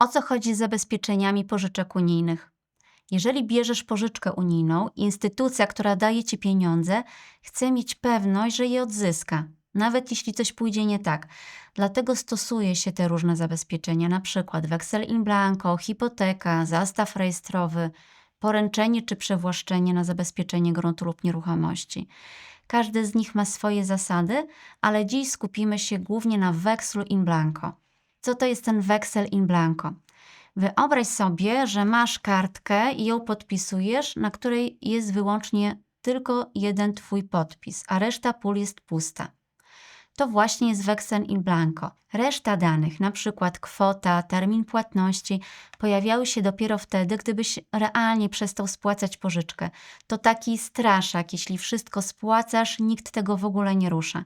O co chodzi z zabezpieczeniami pożyczek unijnych? Jeżeli bierzesz pożyczkę unijną, instytucja, która daje ci pieniądze, chce mieć pewność, że je odzyska, nawet jeśli coś pójdzie nie tak. Dlatego stosuje się te różne zabezpieczenia, przykład weksel in blanco, hipoteka, zastaw rejestrowy, poręczenie czy przewłaszczenie na zabezpieczenie gruntu lub nieruchomości. Każdy z nich ma swoje zasady, ale dziś skupimy się głównie na wekslu in blanco. Co to jest ten weksel in blanco? Wyobraź sobie, że masz kartkę i ją podpisujesz, na której jest wyłącznie tylko jeden Twój podpis, a reszta pól jest pusta. To właśnie jest weksel in blanco. Reszta danych, przykład kwota, termin płatności, pojawiały się dopiero wtedy, gdybyś realnie przestał spłacać pożyczkę. To taki straszak, jeśli wszystko spłacasz, nikt tego w ogóle nie rusza.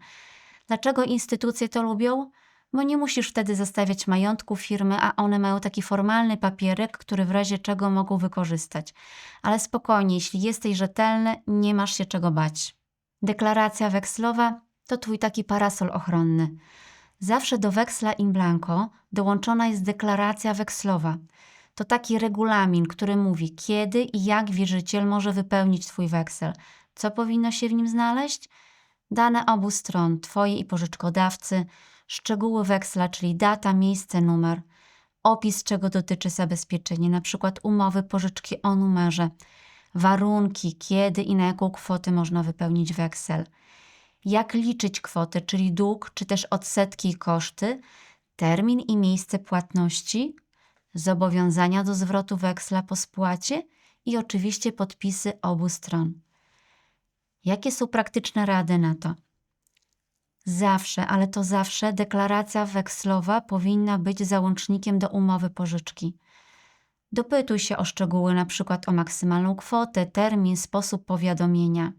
Dlaczego instytucje to lubią? Bo nie musisz wtedy zostawiać majątku firmy, a one mają taki formalny papierek, który w razie czego mogą wykorzystać. Ale spokojnie, jeśli jesteś rzetelny, nie masz się czego bać. Deklaracja wekslowa to twój taki parasol ochronny. Zawsze do weksla in blanco dołączona jest deklaracja wekslowa. To taki regulamin, który mówi, kiedy i jak wierzyciel może wypełnić twój weksel. Co powinno się w nim znaleźć? Dane obu stron, twojej i pożyczkodawcy, szczegóły weksla, czyli data, miejsce, numer, opis, czego dotyczy zabezpieczenie, przykład umowy pożyczki o numerze, warunki, kiedy i na jaką kwotę można wypełnić weksel, jak liczyć kwotę, czyli dług, czy też odsetki i koszty, termin i miejsce płatności, zobowiązania do zwrotu weksla po spłacie. I oczywiście podpisy obu stron. Jakie są praktyczne rady na to? Zawsze, ale to zawsze deklaracja wekslowa powinna być załącznikiem do umowy pożyczki. Dopytuj się o szczegóły, przykład o maksymalną kwotę, termin, sposób powiadomienia.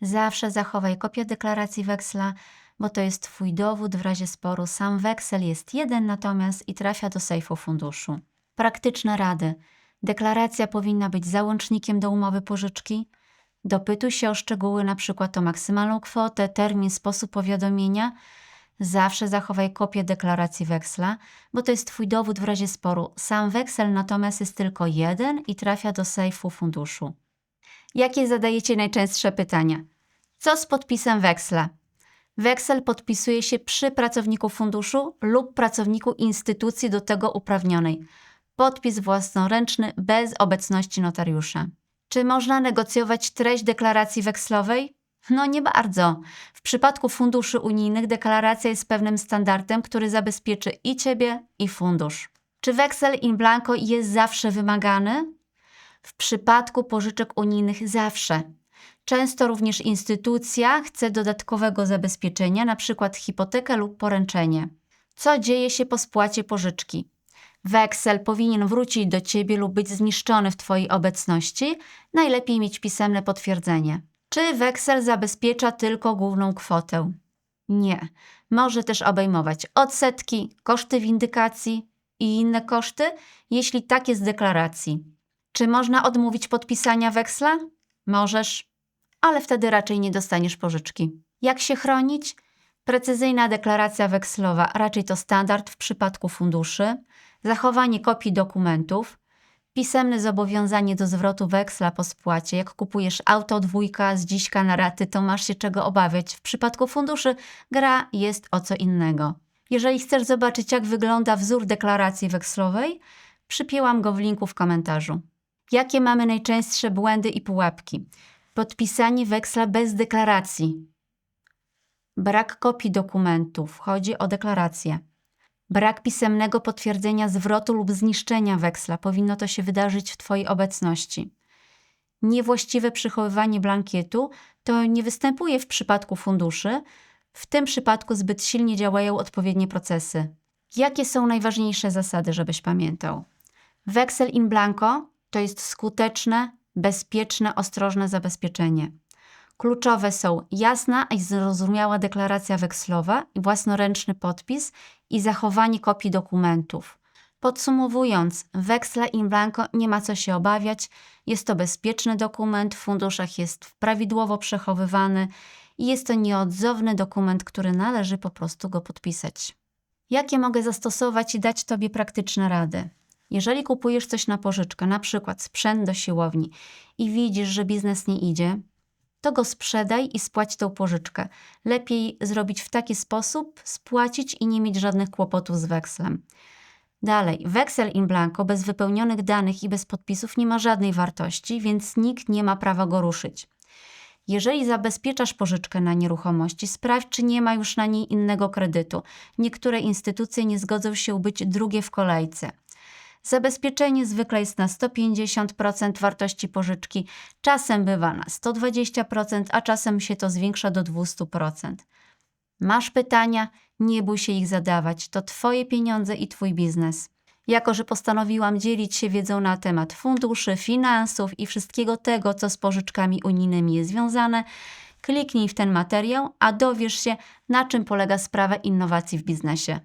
Zawsze zachowaj kopię deklaracji weksla, bo to jest Twój dowód w razie sporu. Sam weksel jest jeden natomiast i trafia do sejfu funduszu. Praktyczne rady. Deklaracja powinna być załącznikiem do umowy pożyczki. Dopytuj się o szczegóły, przykład o maksymalną kwotę, termin, sposób powiadomienia. Zawsze zachowaj kopię deklaracji weksla, bo to jest Twój dowód w razie sporu. Sam weksel natomiast jest tylko jeden i trafia do sejfu funduszu. Jakie zadajecie najczęstsze pytania? Co z podpisem weksla? Weksel podpisuje się przy pracowniku funduszu lub pracowniku instytucji do tego uprawnionej. Podpis własnoręczny bez obecności notariusza. Czy można negocjować treść deklaracji wekslowej? No nie bardzo. W przypadku funduszy unijnych deklaracja jest pewnym standardem, który zabezpieczy i ciebie, i fundusz. Czy weksel in blanco jest zawsze wymagany? W przypadku pożyczek unijnych zawsze. Często również instytucja chce dodatkowego zabezpieczenia, np. hipotekę lub poręczenie. Co dzieje się po spłacie pożyczki? Weksel powinien wrócić do ciebie lub być zniszczony w twojej obecności, najlepiej mieć pisemne potwierdzenie. Czy weksel zabezpiecza tylko główną kwotę? Nie. Może też obejmować odsetki, koszty windykacji i inne koszty, jeśli tak jest w deklaracji. Czy można odmówić podpisania weksla? Możesz, ale wtedy raczej nie dostaniesz pożyczki. Jak się chronić? Precyzyjna deklaracja wekslowa raczej to standard w przypadku funduszy, zachowanie kopii dokumentów, pisemne zobowiązanie do zwrotu weksla po spłacie. Jak kupujesz auto dwójka z dziśka na raty, to masz się czego obawiać. W przypadku funduszy gra jest o co innego. Jeżeli chcesz zobaczyć, jak wygląda wzór deklaracji wekslowej, przypięłam go w linku w komentarzu. Jakie mamy najczęstsze błędy i pułapki? Podpisanie weksla bez deklaracji. Brak kopii dokumentów. Chodzi o deklarację. Brak pisemnego potwierdzenia zwrotu lub zniszczenia weksla. Powinno to się wydarzyć w Twojej obecności. Niewłaściwe przechowywanie blankietu to nie występuje w przypadku funduszy. W tym przypadku zbyt silnie działają odpowiednie procesy. Jakie są najważniejsze zasady, żebyś pamiętał? Weksel in blanco to jest skuteczne, bezpieczne, ostrożne zabezpieczenie. Kluczowe są jasna i zrozumiała deklaracja wekslowa własnoręczny podpis i zachowanie kopii dokumentów. Podsumowując, weksla in blanco nie ma co się obawiać, jest to bezpieczny dokument, w funduszach jest prawidłowo przechowywany i jest to nieodzowny dokument, który należy po prostu go podpisać. Jakie mogę zastosować i dać Tobie praktyczne rady? Jeżeli kupujesz coś na pożyczkę, na przykład sprzęt do siłowni i widzisz, że biznes nie idzie, to go sprzedaj i spłać tą pożyczkę. Lepiej zrobić w taki sposób, spłacić i nie mieć żadnych kłopotów z wekslem. Dalej, weksel in blanco bez wypełnionych danych i bez podpisów nie ma żadnej wartości, więc nikt nie ma prawa go ruszyć. Jeżeli zabezpieczasz pożyczkę na nieruchomości, sprawdź, czy nie ma już na niej innego kredytu. Niektóre instytucje nie zgodzą się być drugie w kolejce. Zabezpieczenie zwykle jest na 150% wartości pożyczki, czasem bywa na 120%, a czasem się to zwiększa do 200%. Masz pytania? Nie bój się ich zadawać. To Twoje pieniądze i Twój biznes. Jako, że postanowiłam dzielić się wiedzą na temat funduszy, finansów i wszystkiego tego, co z pożyczkami unijnymi jest związane, kliknij w ten materiał, a dowiesz się, na czym polega sprawa innowacji w biznesie.